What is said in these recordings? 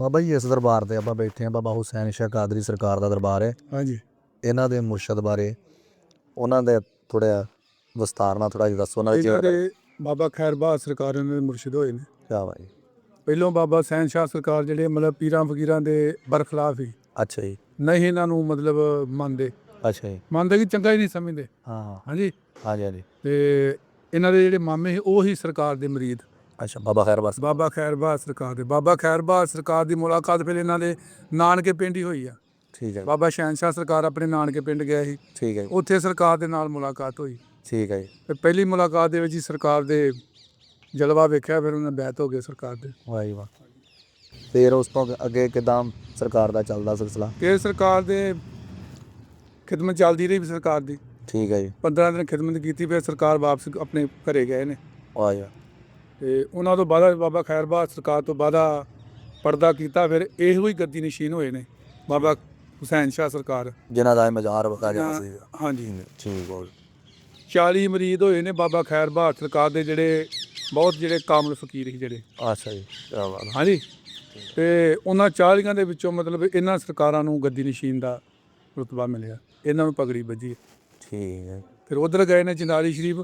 ਬਾਬਾ ਜੀ ਇਸ ਦਰਬਾਰ ਤੇ ਆਪਾਂ ਬੈਠੇ ਆ ਬਾਬਾ ਹੁਸੈਨ ਸ਼ਾਹ ਕਾਦਰੀ ਸਰਕਾਰ ਦਾ ਦਰਬਾਰ ਹੈ। ਹਾਂਜੀ। ਇਹਨਾਂ ਦੇ ਮੁਰਸ਼ਦ ਬਾਰੇ ਉਹਨਾਂ ਦੇ ਥੋੜਾ ਵਿਸਤਾਰ ਨਾਲ ਥੋੜਾ ਜਿਹਾ ਦੱਸੋ ਉਹਨਾਂ ਦੇ ਬਾਬਾ ਖੈਰਬਾਦ ਸਰਕਾਰ ਦੇ ਮੁਰਸ਼ਿਦ ਹੋਏ ਨੇ। ਕਿਆ ਬਾਈ ਪਹਿਲੋਂ ਬਾਬਾ ਸੈਨ ਸ਼ਾਹ ਸਰਕਾਰ ਜਿਹੜੇ ਮਤਲਬ ਪੀਰਾਂ ਫਕੀਰਾਂ ਦੇ ਬਰਖਲਾਫ ਹੀ ਅੱਛਾ ਜੀ। ਨਹੀਂ ਇਹਨਾਂ ਨੂੰ ਮਤਲਬ ਮੰਨਦੇ। ਅੱਛਾ ਜੀ। ਮੰਨਦੇ ਕਿ ਚੰਗਾ ਹੀ ਨਹੀਂ ਸਮਝਦੇ। ਹਾਂ। ਹਾਂਜੀ। ਹਾਂਜੀ ਹਾਂਜੀ। ਤੇ ਇਹਨਾਂ ਦੇ ਜਿਹੜੇ ਮਾਮੇ ਸੀ ਉਹ ਹੀ ਸਰਕਾਰ ਦੇ ਮਰੀਦ। ਅੱਛਾ ਬਾਬਾ ਖੈਰ ਬਸ ਬਾਬਾ ਖੈਰਬਾਦ ਸਰਕਾਰ ਦੇ ਬਾਬਾ ਖੈਰਬਾਦ ਸਰਕਾਰ ਦੀ ਮੁਲਾਕਾਤ ਫਿਰ ਇਹਨਾਂ ਦੇ ਨਾਨਕੇ ਪਿੰਡ ਹੀ ਹੋਈ ਆ। ਠੀਕ ਹੈ। ਬਾਬਾ ਸ਼ਹਿਨਸ਼ਾਹ ਸਰਕਾਰ ਆਪਣੇ ਨਾਨਕੇ ਪਿੰਡ ਗਿਆ ਸੀ। ਠੀਕ ਹੈ। ਉੱਥੇ ਸਰਕਾਰ ਦੇ ਨਾਲ ਮੁਲਾਕਾਤ ਹੋਈ। ਠੀਕ ਹੈ ਤੇ ਪਹਿਲੀ ਮੁਲਾਕਾਤ ਦੇ ਵਿੱਚ ਹੀ ਸਰਕਾਰ ਦੇ ਜਲਵਾ ਵੇਖਿਆ ਫਿਰ ਉਹਨਾਂ ਬੈਤ ਹੋ ਗਏ ਸਰਕਾਰ ਦੇ। ਵਾਹ ਜੀ ਵਾਹ। ਫਿਰ ਉਸ ਤੋਂ ਅੱਗੇ ਕਿਦਾਂ ਸਰਕਾਰ ਦਾ ਚੱਲਦਾ ਸਿਲਸਿਲਾ? ਫਿਰ ਸਰਕਾਰ ਦੇ ਖਿਦਮਤ ਚੱਲਦੀ ਰਹੀ ਸਰਕਾਰ ਦੀ। ਠੀਕ ਹੈ ਜੀ। 15 ਦਿਨ ਖਿਦਮਤ ਕੀਤੀ ਫਿਰ ਸਰਕਾਰ ਵਾਪਸ ਆਪਣੇ ਘਰੇ ਗਏ ਨੇ। ਵਾਹ ਜੀ ਵਾਹ। ਤੇ ਉਹਨਾਂ ਤੋਂ ਬਾਅਦ ਬਾਬਾ ਖੈਰਬਾਦ ਸਰਕਾਰ ਤੋਂ ਬਾਅਦ ਪਰਦਾ ਕੀਤਾ ਫਿਰ ਇਹੋ ਹੀ ਗੱਦੀ ਨਸ਼ੀਨ ਹੋਏ ਨੇ ਬਾਬਾ ਹੁਸੈਨ ਸ਼ਾਹ ਸਰਕਾਰ। ਜਿਨ੍ਹਾਂ ਦਾ ਇਹ ਮਜ਼ਾਰ ਵਕਾ ਜਾ ਸੀ ਹਾਂਜੀ। ਠੀਕ ਹੋ 40 ਮਰੀਦ ਹੋਏ ਨੇ ਬਾਬਾ ਖੈਰਬਾਦ ਸਰਕਾਰ ਦੇ ਜਿਹੜੇ ਬਹੁਤ ਜਿਹੜੇ ਕਾਮਲ ਫਕੀਰ ਸੀ ਜਿਹੜੇ। ਅੱਛਾ ਜੀ ਕਿਆ ਬਾਤ ਹੈ। ਹਾਂਜੀ। ਤੇ ਉਹਨਾਂ 40 ਦੇ ਵਿੱਚੋਂ ਮਤਲਬ ਇਹਨਾਂ ਸਰਕਾਰਾਂ ਨੂੰ ਗੱਦੀ ਨਸ਼ੀਨ ਦਾ ਰੁਤਬਾ ਮਿਲਿਆ। ਇਹਨਾਂ ਨੂੰ ਪਗੜੀ ਵੱਜੀ। ਠੀਕ ਹੈ ਫਿਰ ਉਧਰ ਗਏ ਨੇ ਚਨਾਰੀ ਸ਼ਰੀਫ।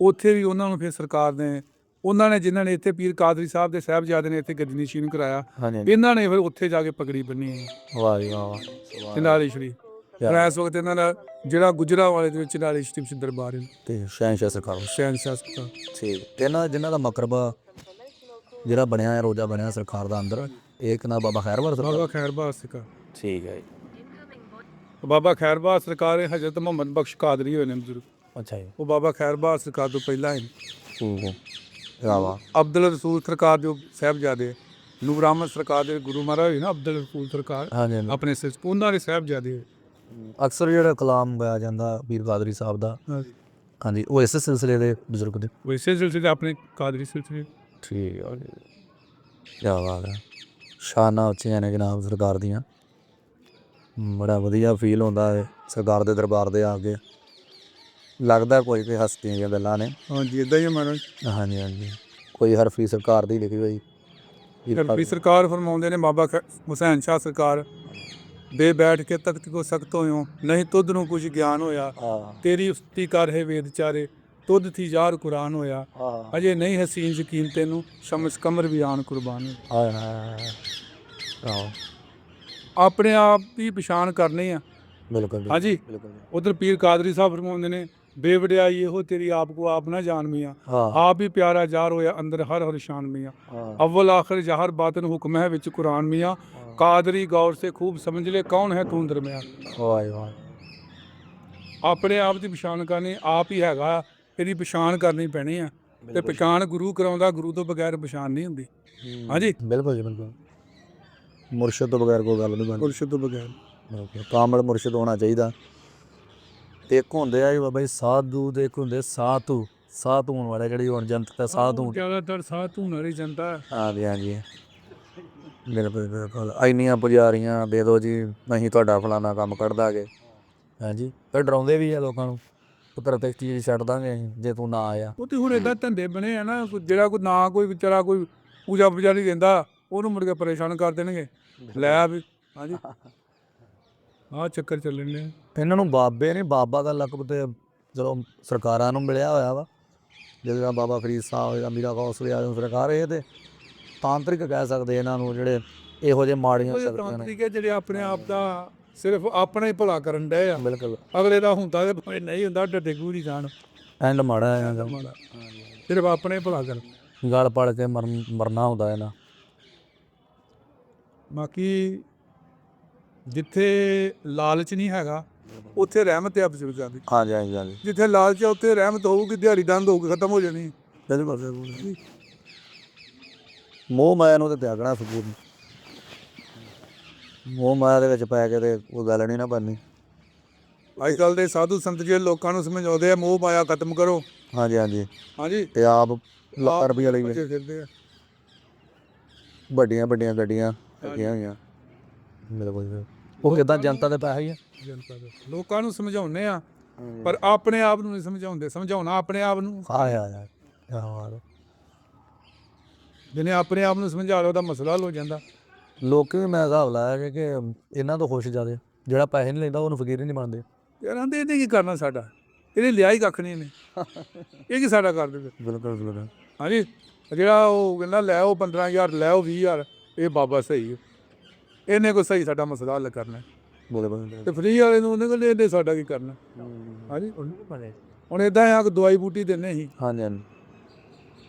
ਉੱਥੇ ਵੀ ਉਹਨਾਂ ਨੂੰ ਫਿਰ ਸਰਕਾਰ ਨੇ ਉਹਨਾਂ ਨੇ ਜਿਨ੍ਹਾਂ ਨੇ ਇੱਥੇ ਪੀਰ ਕਾਦਰੀ ਸਾਹਿਬ ਦੇ ਸਾਹਿਬਜ਼ਾਦੇ ਨੇ ਇੱਥੇ ਗੱਦੀ ਨਸ਼ੀਨ ਕਰਾਇਆ ਹਾਂਜੀ। ਇਹਨਾਂ ਨੇ ਫਿਰ ਉੱਥੇ ਜਾ ਕੇ ਪਗੜੀ ਬੰਨੀ ਵਾਹ ਜੀ ਵਾਹ ਵਾਹ। ਚਨਾਰੀ ਸ਼ਰੀਫ ਫਿਰ ਇਸ ਵਕਤ ਇਹਨਾਂ ਦਾ ਜਿਹੜਾ ਗੁਜਰਾ ਵਾਲੇ ਦੇ ਵਿੱਚ ਚਨਾਰੀ ਸ਼ਰੀਫ ਚ ਦਰਬਾਰ ਹੈ ਤੇ ਸ਼ਹਿਨਸ਼ਾਹ ਸਰਕਾਰ ਸ਼ਾਹ ਸਰਕਾਰ। ਠੀਕ। ਤੇ ਇਹਨਾਂ ਜਿਨ੍ਹਾਂ ਦਾ ਮਕਰਬਾ ਜਿਹੜਾ ਬਣਿਆ ਹੈ ਰੋਜਾ ਬਣਿਆ ਸਰਕਾਰ ਦਾ ਅੰਦਰ ਇਹ ਕਿਨਾ ਬਾਬਾ ਖੈਰਵਰ ਸਰਕਾਰ। ਬਾਬਾ ਖੈਰਬਾਦ ਸਰਕਾਰ। ਠੀਕ ਹੈ ਬਾਬਾ ਖੈਰਬਾਦ ਸਰਕਾਰ ਹੈ ਹਜ਼ਰਤ ਮੁਹੰਮਦ ਬਖਸ਼ ਕਾਦਰੀ ਹੋਏ ਨੇ ਬਜ਼ੁਰਗ। ਅੱਛਾ ਜੀ। ਉਹ ਬਾਬਾ ਖੈਰਬਾਦ ਸਰਕਾਰ ਤੋਂ ਪਹਿਲਾਂ ਹੀ ਠੀਕ ਹੈ। ਕਿਆ ਬਾਤ ਅਬਦੁਲ ਰਸੂਲ ਸਰਕਾਰ ਦੇ ਸਾਹਿਬਜ਼ਾਦੇ ਨੂਰ ਅਹਿਮਦ ਸਰਕਾਰ ਦੇ ਗੁਰੂ ਮਹਾਰਾਜ ਹੋਏ ਨਾ ਅਬਦੁਲ ਰਸੂਲ ਸਰਕਾਰ ਹਾਂਜੀ ਹਾਂਜੀ। ਆਪਣੇ ਸਿਰ ਉਹਨਾਂ ਦੇ ਸਾਹਿਬਜ਼ਾਦੇ। ਅਕਸਰ ਜਿਹੜਾ ਕਲਾਮ ਗਾਇਆ ਜਾਂਦਾ ਪੀਰ ਕਾਦਰੀ ਸਾਹਿਬ ਦਾ। ਹਾਂਜੀ। ਹਾਂਜੀ ਉਹ ਇਸੇ ਸਿਲਸਿਲੇ ਦੇ ਬਜ਼ੁਰਗ ਦੇ ਵੈਸੇ ਸਿਲਸਿਲੇ ਆਪਣੇ ਕਾਦਰੀ ਸਿਲਸਿਲੇ ਠੀਕ ਹੈ ਕੀ ਬਾਤ ਹੈ ਸ਼ਾਨਾ ਉੱਚੀਆਂ ਨੇ ਜਨਾਬ ਸਰਕਾਰ ਦੀਆਂ। ਬੜਾ ਵਧੀਆ ਫੀਲ ਹੁੰਦਾ ਹੈ ਸਰਕਾਰ ਦੇ ਦਰਬਾਰ ਦੇ ਆ ਕੇ। ਲੱਗਦਾ ਕੋਈ ਕੋਈ ਹਸਤੀਆਂ ਦੀਆਂ ਗੱਲਾਂ ਨੇ। ਹਾਂਜੀ ਇਦਾਂ ਹੀ ਮਹਾਰਾਜ। ਹਾਂਜੀ ਹਾਂਜੀ। ਕੋਈ ਹਰਫੀ ਸਰਕਾਰ ਦੀ ਲਿਖੀ ਹੋਈ। ਹਰਪੀ ਸਰਕਾਰ ਫਰਮਾਉਂਦੇ ਨੇ ਬਾਬਾ ਖ- ਹੁਸੈਨ ਸ਼ਾਹ ਸਰਕਾਰ ਬੇ ਬੈਠ ਕੇ ਤਖਤ ਕੋ ਸਖਤ ਹੋਇਓ ਨਹੀਂ ਤੁਧ ਨੂੰ ਕੁਝ ਗਿਆਨ ਹੋਇਆ ਹਾਂ। ਤੇਰੀ ਉਸਤੀ ਕਰ ਹੈ ਵੇਦ ਚਾਰੇ ਤੁਧ ਥੀ ਯਾਰ ਕੁਰਾਨ ਹੋਇਆ। ਹਾਂ। ਅਜੇ ਨਹੀਂ ਹਸੀਨ ਯਕੀਨ ਤੈਨੂੰ ਸ਼ਮਸ ਕਮਰ ਵੀ ਆਨ ਕੁਰਬਾਨ। ਹਾਂ ਹਾਂ ਆਪਣੇ ਆਪ ਦੀ ਪਛਾਣ ਕਰਨੀ ਆ। ਬਿਲਕੁਲ। ਹਾਂਜੀ। ਬਿਲਕੁਲ। ਉਧਰ ਪੀਰ ਕਾਦਰੀ ਸਾਹਿਬ ਫਰਮਾਉਂਦੇ ਨੇ ਬੇਵਡਿਆਈ ਇਹੋ ਤੇਰੀ ਆਪ ਕੋ ਆਪ ਨਾ ਜਾਣ ਮੀਆਂ। ਆਪ ਹੀ ਪਿਆਰਾ ਜਾਰ ਹੋਇਆ ਅੰਦਰ ਹਰ ਹਰ ਸ਼ਾਨ ਮੀਆਂ। ਅਵਲ ਆਖਰ ਜਹਰ ਬਾਤਨ ਹੁਕਮ ਹੈ ਵਿੱਚ ਕੁਰਾਨ ਮੀਆਂ। ਕਾਦਰੀ ਗੌਰ ਸੇ ਖੂਬ ਸਮਝ ਲੈ ਕੌਣ ਹੈ ਤੂੰ ਦਰਮਿਆਨ ਵਾਹ ਵਾਹ। ਆਪਣੇ ਆਪ ਦੀ ਪਛਾਣ ਕਰਨੀ ਆਪ ਹੀ ਹੈਗਾ ਇਹਦੀ ਪਛਾਣ ਕਰਨੀ ਪੈਣੀ ਆ। ਤੇ ਪਛਾਣ ਗੁਰੂ ਕਰਾਉਂਦਾ ਗੁਰੂ ਤੋਂ ਬਗੈਰ ਪਛਾਣ ਨਹੀਂ ਹੁੰਦੀ। ਹਾਂਜੀ। ਬਿਲਕੁਲ ਜੀ ਬਿਲਕੁਲ। ਮੁਰਸ਼ਦ ਤੋਂ ਬਗੈਰ ਕੋਈ ਗੱਲ ਨਹੀਂ ਬਣਦੀ। ਮੁਰਸ਼ਿਦ ਤੋਂ ਬਗੈਰ। ਕਾਮਲ ਮੁਰਸ਼ਿਦ ਹੋਣਾ ਚਾਹੀਦਾ। ਤੇ ਇੱਕ ਹੁੰਦੇ ਆ ਜੀ ਬਾਬਾ ਜੀ ਸਾਧੂ ਤੇ ਇੱਕ ਹੁੰਦੇ ਸਾਧੂ ਸਾਧੂ ਹੋਣ ਵਾਲੇ ਜਿਹੜੀ ਹੁਣ ਜਨਤਕ ਦਾ ਸਾਧੂ ਜ਼ਿਆਦਾਤਰ ਸਾਧੂ ਨਾਰੀ ਜਨਤਾ। ਹੈ। ਹਾਂਜੀ ਹਾਂਜੀ ਬਿਲਕੁਲ ਬਿਲਕੁਲ। ਇੰਨੀਆਂ ਪੁਜਾਰੀਆਂ ਦੇ ਦਿਓ ਜੀ ਨਹੀਂ ਤੁਹਾਡਾ ਫਲਾਣਾ ਕੰਮ ਕੱਢ ਦਾਂਗੇ ਹਾਂਜੀ ਫਿਰ ਡਰਾਉਂਦੇ ਵੀ ਆ ਲੋਕਾਂ ਨੂੰ। ਪੁੱਤਰ ਤੇ ਚੀਜ਼ ਛੱਡ ਦਾਂਗੇ ਜੇ ਤੂੰ ਨਾ ਆਇਆ। ਉਹ ਤੇ ਹੁਣ ਇਦਾਂ ਧੰਦੇ ਬਣੇ ਆ ਨਾ ਜਿਹੜਾ ਕੋਈ ਨਾ ਕੋਈ ਵਿਚਾਰਾ ਕੋਈ ਪੂਜਾ ਪੂਜਾ ਨਹੀਂ ਦਿੰਦਾ ਉਹਨੂੰ ਮੁੜ ਕੇ ਪਰੇਸ਼ਾਨ ਕਰ ਦੇਣਗੇ। ਲੈ ਵੀ ਹਾਂਜੀ ਆਹ ਚੱਕਰ ਚੱਲਣ ਨੇ ਇਹਨਾਂ ਨੂੰ ਬਾਬੇ ਨੇ ਬਾਬਾ ਦਾ ਲਕਬ ਤੇ ਜਦੋਂ ਸਰਕਾਰਾਂ ਨੂੰ ਮਿਲਿਆ ਹੋਇਆ ਵਾ ਜਿਵੇਂ ਬਾਬਾ ਫਰੀਦ ਸਾਹਿਬ ਜਾਂ ਮੀਰਾ ਗੌਸ ਆਜਮ ਸਰਕਾਰ ਇਹ ਤੇ ਤਾਂਤਰਿਕ ਕਹਿ ਸਕਦੇ ਇਹਨਾਂ ਨੂੰ ਜਿਹੜੇ ਇਹੋ ਜਿਹੇ ਮਾੜੀਆਂ ਸ਼ਕਤੀਆਂ ਨੇ। ਤਾਂਤਰਿਕ ਹੈ ਜਿਹੜੇ ਆਪਣੇ ਆਪ ਦਾ ਸਿਰਫ ਆਪਣਾ ਹੀ ਭਲਾ ਕਰਨ ਡਏ ਆ। ਬਿਲਕੁਲ। ਅਗਲੇ ਦਾ ਹੁੰਦਾ ਤੇ ਭਾਵੇਂ ਨਹੀਂ ਹੁੰਦਾ ਡੱਡੇ ਗੂੜੀ ਜਾਣ। ਐਂਡ ਮਾੜਾ ਇਹਨਾਂ ਮਾੜਾ। ਸਿਰਫ ਆਪਣੇ ਭਲਾ ਕਰਨ। ਦਾ ਗਲ ਪੜ ਕੇ ਮਰਨ ਮਰਨਾ ਹੁੰਦਾ ਇਹਨਾਂ। ਬਾਕੀ ਜਿੱਥੇ ਲਾਲਚ ਨਹੀਂ ਹੈਗਾ ਉੱਥੇ ਰਹਿਮਤ ਹੈ ਬਜ਼ੁਰਗਾਂ ਦੀ। ਹਾਂਜੀ ਹਾਂਜੀ ਹਾਂਜੀ। ਜਿੱਥੇ ਲਾਲਚ ਹੈ ਉੱਥੇ ਰਹਿਮਤ ਹੋਊਗੀ ਦਿਹਾੜੀ ਦੰਦ ਹੋਊਗੀ ਖਤਮ ਹੋ ਜਾਣੀ। ਬਿਲਕੁਲ ਬਿਲਕੁਲ। ਮੋਹ ਮਾਇਆ ਨੂੰ ਤੇ ਤਿਆਗਣਾ ਸਬੂਤ। ਮੋਹ ਮਾਇਆ ਦੇ ਵਿੱਚ ਪੈ ਕੇ ਤੇ ਉਹ ਗੱਲ ਨਹੀਂ ਨਾ ਬਣਨੀ। ਅੱਜ ਕੱਲ ਦੇ ਸਾਧੂ ਸੰਤ ਜੀ ਲੋਕਾਂ ਨੂੰ ਸਮਝਾਉਂਦੇ ਆ ਮੋਹ ਮਾਇਆ ਖਤਮ ਕਰੋ। ਹਾਂਜੀ ਹਾਂਜੀ। ਹਾਂਜੀ। ਤੇ ਆਪ ਲੱਖ ਰੁਪਏ ਭੱਜੇ ਫਿਰਦੇ ਆ। ਵੱਡੀਆਂ ਵੱਡੀਆਂ ਗੱਡੀਆਂ ਲੱਗੀਆਂ ਹੋਈਆਂ। ਬਿਲਕੁਲ ਬਿਲਕੁਲ। ਉਹ ਕਿਦਾਂ ਜਨਤਾ ਦੇ ਪੈਸੇ ਹੀ ਆ? ਜਨਤਾ ਦੇ। ਲੋਕਾਂ ਨੂੰ ਸਮਝਾਉਂਦੇ ਆ ਪਰ ਆਪਣੇ ਆਪ ਨੂੰ ਨਹੀਂ ਸਮਝਾਉਂਦੇ। ਸਮਝਾਉਣਾ ਆਪਣੇ ਆਪ ਨੂੰ। ਆ ਯਾਰ ਬਾਤ ਹੈ। ਜਿਹਨੇ ਆਪਣੇ ਆਪ ਨੂੰ ਸਮਝਾ ਲਿਆ ਉਹਦਾ ਮਸਲਾ ਹੱਲ ਹੋ ਜਾਂਦਾ। ਲੋਕ ਵੀ ਮੈਂ ਹਿਸਾਬ ਲਾਇਆ ਕਿ- ਕਿ ਇਹਨਾਂ ਤੋਂ ਖੁਸ਼ ਜਿਆਦੇ। ਜਿਹੜਾ ਪੈਸੇ ਨਹੀਂ ਲੈਂਦਾ ਉਹਨੂੰ ਫਕੀਰ ਹੀ ਨਹੀਂ ਬਣਦੇ। ਯਾਰ ਆਂਦੇ ਇਹਨੇ ਕੀ ਕਰਨਾ ਸਾਡਾ? ਇਹਨੇ ਲਿਆ ਹੀ ਕੱਖ ਨਹੀਂ ਇਹਨੇ। ਇਹ ਕੀ ਸਾਡਾ ਕਰ ਦੇਵੇ? ਬਿਲਕੁਲ ਬਿਲਕੁਲ। ਹਾਂਜੀ? ਜਿਹੜਾ ਉਹ ਕਹਿੰਦਾ ਲੈ ਉਹ 15000 ਲੈ ਉਹ 20000 ਇਹ ਬਾਬਾ ਸਹੀ ਹੈ। ਇਹਨੇ ਕੋਈ ਸਹੀ ਸਾਡਾ ਮਸਲਾ ਹੱਲ ਕਰਨਾ ਹੈ। ਬੋਲੇ ਬੋਲੇ ਤੇ ਫ੍ਰੀ ਵਾਲੇ ਨੂੰ ਉਹਨੇ ਕਹਿੰਦੇ ਇਹਨੇ ਸਾਡਾ ਕੀ ਕਰਨਾ ਹਾਂਜੀ। ਹੁਣ ਇਦਾਂ ਆ ਕਿ ਦਵਾਈ ਬੂਟੀ ਦਿੰਨੇ ਸੀ। ਹਾਂਜੀ ਹਾਂਜੀ।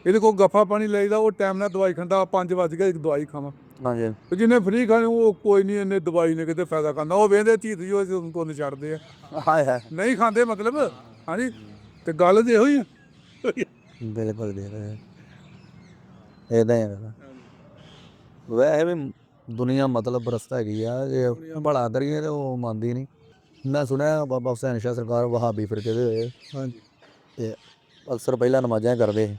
ਇਹਦੇ ਕੋਲ ਗੱਫਾ ਪਾਣੀ ਲਈਦਾ ਉਹ ਟਾਈਮ ਨਾਲ ਦਵਾਈ ਖਾਂਦਾ 5 ਵਜ ਗਏ ਇੱਕ ਦਵਾਈ ਖਾਵਾਂ। ਹਾਂਜੀ। ਤੇ ਜਿਹਨੇ ਫ੍ਰੀ ਖਾਣੀ ਉਹ ਕੋਈ ਨਹੀਂ ਇਹਨੇ ਦਵਾਈ ਨੇ ਕਿਤੇ ਫਾਇਦਾ ਕਰਨਾ ਉਹ ਵੇਂਦੇ ਧੀਤ ਜੋ ਕੋਲ ਛੱਡਦੇ ਆ। ਹਾਂ ਹੈ ਨਹੀਂ ਖਾਂਦੇ ਮਤਲਬ? ਹਾਂਜੀ। ਤੇ ਗੱਲ ਤੇ ਇਹੋ ਹੀ ਆ। ਬਿਲਕੁਲ ਦੇ ਰਹੇ ਇਦਾਂ ਹੀ ਹੈ ਵੈਸੇ ਵੀ ਦੁਨੀਆ ਮਤਲਬ ਰਸਤਾ ਹੈਗੀ ਆ ਜੇ ਭਲਾ ਕਰੀਏ ਤੇ ਉਹ ਮੰਨਦੀ ਨਹੀਂ। ਮੈਂ ਸੁਣਿਆ ਬਾਬਾ ਹੁਸੈਨ ਸ਼ਾਹ ਸਰਕਾਰ ਵਹਾਬੀ ਫਿਰਕੇ ਦੇ ਹੋਏ। ਹਾਂਜੀ। ਤੇ ਅਕਸਰ ਪਹਿਲਾਂ ਨਮਾਜ਼ਾਂ ਕਰਦੇ। ਸੀ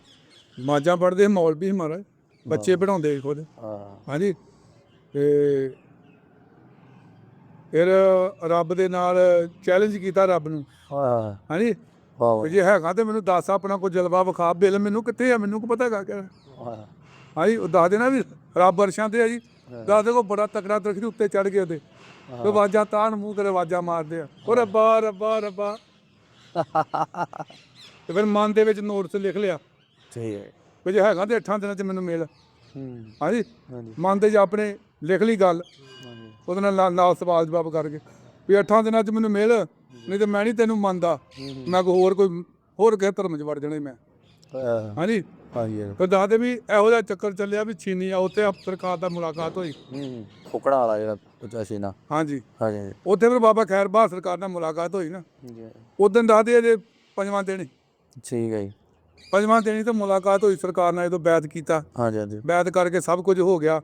ਮਾਜਾਂ ਪੜਦੇ ਮੌਲਵੀ ਮਹਾਰਾਜ ਬੱਚੇ ਪੜਾਉਂਦੇ ਖੁਦ। ਹਾਂ। ਹਾਂਜੀ। ਤੇ ਫਿਰ ਰੱਬ ਦੇ ਨਾਲ ਚੈਲੰਜ ਕੀਤਾ ਰੱਬ ਨੂੰ। ਹਾਂ। ਹਾਂਜੀ। ਵਾਹ ਜੇ ਹੈਗਾ ਤੇ ਮੈਨੂੰ ਦੱਸ ਆਪਣਾ ਕੋਈ ਜਲਵਾ ਵਿਖਾ। ਬਿੱਲ ਮੈਨੂੰ ਕਿੱਥੇ ਆ? ਮੈਨੂੰ ਕੀ ਪਤਾ ਹੈਗਾ ਕਿ ਵਾਹ ਹਾਂਜੀ ਉਹ ਦੱਸ ਦੇਣਾ ਵੀ ਰੱਬ ਅਰਸ਼ਾਂ ਤੇ ਆ ਜੀ। ਦੱਸ ਦੇਖੋ ਬੜਾ ਤਕੜਾ ਦਰਖਤ ਉੱਤੇ ਚੜ ਗਏ ਉਹਦੇ। ਤੇ ਆਵਾਜ਼ਾਂ ਤਾਣ ਮੂੰਹ ਕਰੇ ਆਵਾਜ਼ਾਂ ਮਾਰਦੇ ਆ। ਉਹ ਰੱਬਾ ਰੱਬਾ ਰੱਬਾ। ਤੇ ਫਿਰ ਮਨ ਦੇ ਵਿੱਚ ਨੋਟਸ ਲਿਖ ਲਿਆ। ਠੀਕ ਹੈ। ਵੀ ਜੇ ਹੈਗਾ ਤੇ ਅੱਠਾਂ ਦਿਨਾਂ ਚ ਮੈਨੂੰ ਮਿਲ। ਹੂੰ। ਹਾਂਜੀ? ਹਾਂਜੀ। ਮਨ ਦੇ ਚ ਆਪਣੇ ਲਿਖ ਲਈ ਗੱਲ। ਹਾਂਜੀ। ਉਹਦੇ ਨਾਲ ਨਾਲ- ਸਵਾਲ ਜਵਾਬ ਕਰਕੇ। ਵੀ ਅੱਠਾਂ ਦਿਨਾਂ ਚ ਮੈਨੂੰ ਮਿਲ ਨਹੀਂ ਤੇ ਮੈਂ ਨਹੀਂ ਤੈਨੂੰ ਮੰਨਦਾ। ਮੈਂ ਕੋਈ ਹੋਰ ਕੋਈ ਹੋਰ ਕਿਸੇ ਧਰਮ ਚ ਵੜ ਜਾਣਾ ਮੈਂ। ਹਾਂ ਹਾਂਜੀ ਹਾਂਜੀ। ਫਿਰ ਦੱਸਦੇ ਵੀ ਇਹੋ ਜਿਹਾ ਚੱਕਰ ਚੱਲਿਆ ਵੀ ਚੀਨੀ ਆ ਉੱਥੇ ਸਰਕਾਰ ਦਾ ਮੁਲਾਕਾਤ ਹੋਈ। ਹੂੰ ਫੁਕੜਾ ਵਾਲਾ ਜਿਹੜਾ ਪਚਾਸੀ ਨਾ ਹਾਂਜੀ। ਹਾਂਜੀ ਉੱਥੇ ਫਿਰ ਬਾਬਾ ਖੈਰ ਬਾਦ ਸਰਕਾਰ ਨਾਲ ਮੁਲਾਕਾਤ ਹੋਈ ਨਾ। ਜੀ ਉਦੋਂ ਦੱਸਦੇ ਜੇ ਪੰਜਵਾਂ ਦਿਨ ਹੀ। ਠੀਕ ਹੈ ਜੀ। ਪੰਜਵਾਂ ਦਿਨ ਹੀ ਤਾਂ ਮੁਲਾਕਾਤ ਹੋਈ ਸਰਕਾਰ ਨਾਲ ਜਦੋਂ ਬੈਤ ਕੀਤਾ। ਹਾਂਜੀ ਹਾਂਜੀ। ਬੈਤ ਕਰਕੇ ਸਭ ਕੁਝ ਹੋ ਗਿਆ।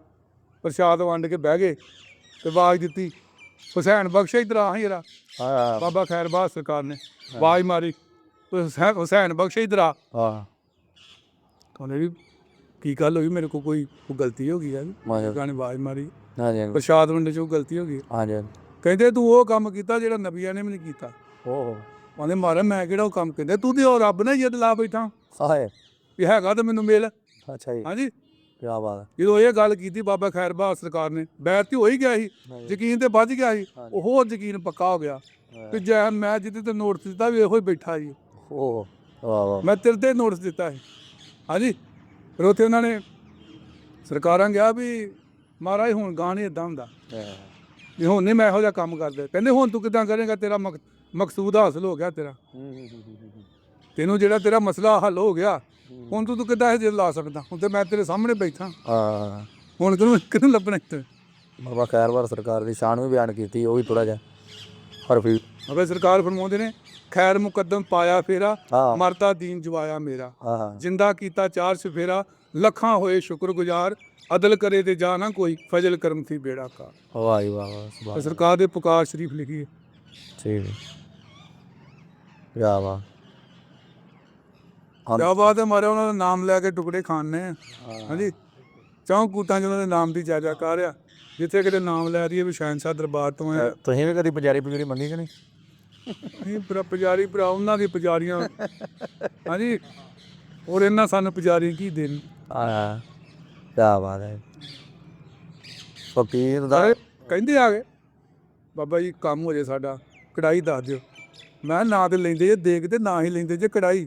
ਪ੍ਰਸ਼ਾਦ ਵੰਡ ਕੇ ਬਹਿ ਗਏ ਤੇ ਆਵਾਜ਼ ਦਿੱਤੀ ਹੁਸੈਨ ਬਖਸ਼ ਇਧਰ ਆ ਹਾਂ ਬਾਬਾ ਖੈਰ ਬਾਦ ਸਰਕਾਰ ਨੇ ਆਵਾਜ਼ ਮਾਰੀ ਹੁਸੈਨ ਹੁਸੈਨ ਬਖਸ਼ ਇਧਰ ਆ। ਹਾਂ। ਉਹਨੇ ਵੀ ਕੀ ਗੱਲ ਹੋਈ? ਮੇਰੇ ਕੋਲ ਕੋਈ ਕੋਈ ਗਲਤੀ ਹੋ ਗਈ ਆ ਮਾਜਾ। ਗਾਣੇ ਆਵਾਜ਼ ਮਾਰੀ। ਹਾਂਜੀ ਹਾਂਜੀ। ਪ੍ਰਸ਼ਾਦ ਵੰਡੇ ਚੋਂ ਗਲਤੀ ਹੋ ਗਈ। ਹਾਂਜੀ ਕਹਿੰਦੇ ਤੂੰ ਉਹ ਕੰਮ ਕੀਤਾ ਜਿਹੜਾ ਨਬੀਆਂ ਨੇ ਵੀ ਨਹੀਂ ਕੀਤਾ। ਓਹ। ਉਹਨੇ ਮਾਰਿਆ ਮੈਂ ਕਿਹੜਾ ਉਹ ਕੰਮ ਕਹਿੰਦੇ? ਤੂੰ ਤੇ ਉਹ ਰੱਬ ਨੇ ਜਦ ਲਾ ਬੈਠਾ। ਸਾਹੇ ਵੀ ਹੈਗਾ ਤੇ ਮੈਨੂੰ ਮਿਲ। ਅੱਛਾ ਜੀ। ਹਾਂਜੀ। ਕੀ ਬਾਤ ਹੈ। ਜਦੋਂ ਇਹ ਗੱਲ ਕੀਤੀ ਬਾਬਾ ਖੈਰ ਬਾਦ ਸਰਕਾਰ ਨੇ ਬੈਠ ਤੇ ਹੋ ਹੀ ਗਿਆ ਸੀ। ਹਾਂਜੀ। ਯਕੀਨ ਤੇ ਵੱਜ ਗਿਆ ਸੀ। ਹਾਂਜੀ। ਉਹ ਹੋਰ ਯਕੀਨ ਪੱਕਾ ਹੋ ਗਿਆ। ਕਿ ਜੈ ਮੈਂ ਜਿੱਤੇ ਤੇ ਨੋਟਿਸ ਦਿੱਤਾ ਵੀ ਇਹੋ ਹੀ ਬੈਠਾ ਜੀ। ਓਹ। ਵਾਹ ਵਾਹ। ਮੈਂ ਤੇਰੇ ਤੇ ਨੋਟਿਸ ਦਿੱਤਾ ਸੀ। ਹਾਂਜੀ। ਫਿਰ ਉੱਥੇ ਉਹਨਾਂ ਨੇ ਸਰਕਾਰਾਂ ਗਿਆ ਵੀ ਮਹਾਰਾਜ ਹੁਣ ਗਾਣੇ ਇਦਾਂ ਹੁੰਦਾ। ਵੀ ਹੁਣ ਨਹੀਂ ਮੈਂ ਇਹੋ ਜਿਹਾ ਕੰਮ ਕਰਦੇ। ਕਹਿੰਦੇ ਹੁਣ ਤੂੰ ਕਿਦਾਂ ਕਰੇਗਾ? ਤੇਰਾ ਮਕ- ਮਕਸੂਦ ਹਾਸਲ ਹੋ ਗਿਆ ਤੇਰਾ। ਤੈਨੂੰ ਜਿਹੜਾ ਤੇਰਾ ਮਸਲਾ ਹੱਲ ਹੋ ਗਿਆ ਹੁਣ ਤੂੰ ਤੂੰ ਕਿੱਦਾਂ ਇਹ ਦਿਲ ਲਾ ਸਕਦਾ? ਹੁਣ ਤੇ ਮੈਂ ਤੇਰੇ ਸਾਹਮਣੇ ਬੈਠਾ। ਹਾਂ। ਹੁਣ ਕਿਹਨੂੰ ਕਿਹਨੂੰ ਲੱਭਣਾ ਇੱਥੇ। ਬਾਬਾ ਖੈਰਵਾਰ ਸਰਕਾਰ ਦੀ ਸ਼ਾਨ ਵੀ ਬਿਆਨ ਕੀਤੀ ਉਹ ਵੀ ਥੋੜਾ ਜਿਹਾ ਹਰਫੀ ਅਬੇ ਸਰਕਾਰ ਫਰਮਾਉਂਦੇ ਨੇ ਖੈਰ ਮੁਕੱਦਮ ਪਾਇਆ ਫੇਰਾ ਹਾਂ। ਮਰਦਾ ਦੀਨ ਜਵਾਇਆ ਮੇਰਾ। ਹਾਂ ਹਾਂ। ਜਿੰਦਾ ਕੀਤਾ ਚਾਰ ਸਫੇਰਾ ਲੱਖਾਂ ਹੋਏ ਸ਼ੁਕਰਗੁਜ਼ਾਰ ਅਦਲ ਕਰੇ ਤੇ ਜਾ ਨਾ ਕੋਈ ਫਜ਼ਲ ਕਰਮ ਸੀ ਬੇੜਾ ਕਾ। ਵਾਹ ਜੀ ਵਾਹ ਵਾਹ ਸਰਕਾਰ ਦੇ ਪੁਕਾਰ ਸ਼ਰੀਫ ਲਿਖੀ ਹੈ। ਠੀਕ ਕਿਆ ਵਾਹ ਹਾਂ ਕਿਆ ਬਾਤ ਹੈ ਮਾਰੇ ਉਹਨਾਂ ਦਾ ਨਾਮ ਲੈ ਕੇ ਟੁਕੜੇ ਖਾਣੇ ਹਾਂਜੀ। ਚੌਂ ਕੂਟਾਂ 'ਚ ਉਹਨਾਂ ਦੇ ਨਾਮ ਦੀ ਜਾਜਾ ਕਰ ਆ। ਜਿੱਥੇ ਕਿਤੇ ਨਾਮ ਲੈ ਰਹੀ ਹੈ ਵੀ ਸ਼ਹਿਨशाह ਦਰਬਾਰ ਤੋਂ ਹੈ ਤੁਸੀਂ ਵੀ ਕਦੀ ਪੁਜਾਰੀ ਪੁਜਰੀ ਮੰਗੀ ਕਿ ਨਹੀਂ? ਨਹੀਂ ਭਰਾ ਪੁਜਾਰੀ ਭਰਾ ਉਹਨਾਂ ਦੀ ਪੁਜਾਰੀਆਂ। ਹਾਂਜੀ ਔਰ ਇਹਨਾਂ ਸਾਨੂੰ ਪੁਜਾਰੀ ਕੀ ਦੇਣ? ਹਾਂ ਕਿਆ ਬਾਤ ਹੈ। ਫਕੀਰ ਦਾ ਕਹਿੰਦੇ ਆ ਗਏ। ਬਾਬਾ ਜੀ ਕੰਮ ਹੋ ਜੇ ਸਾਡਾ ਕੜਾਈ ਦੱਸ ਦਿਓ। ਮੈਂ ਨਾ ਤੇ ਲੈਂਦੇ ਜੇ ਦੇਖ ਤੇ ਨਾ ਹੀ ਲੈਂਦੇ ਜੇ ਕੜਾਈ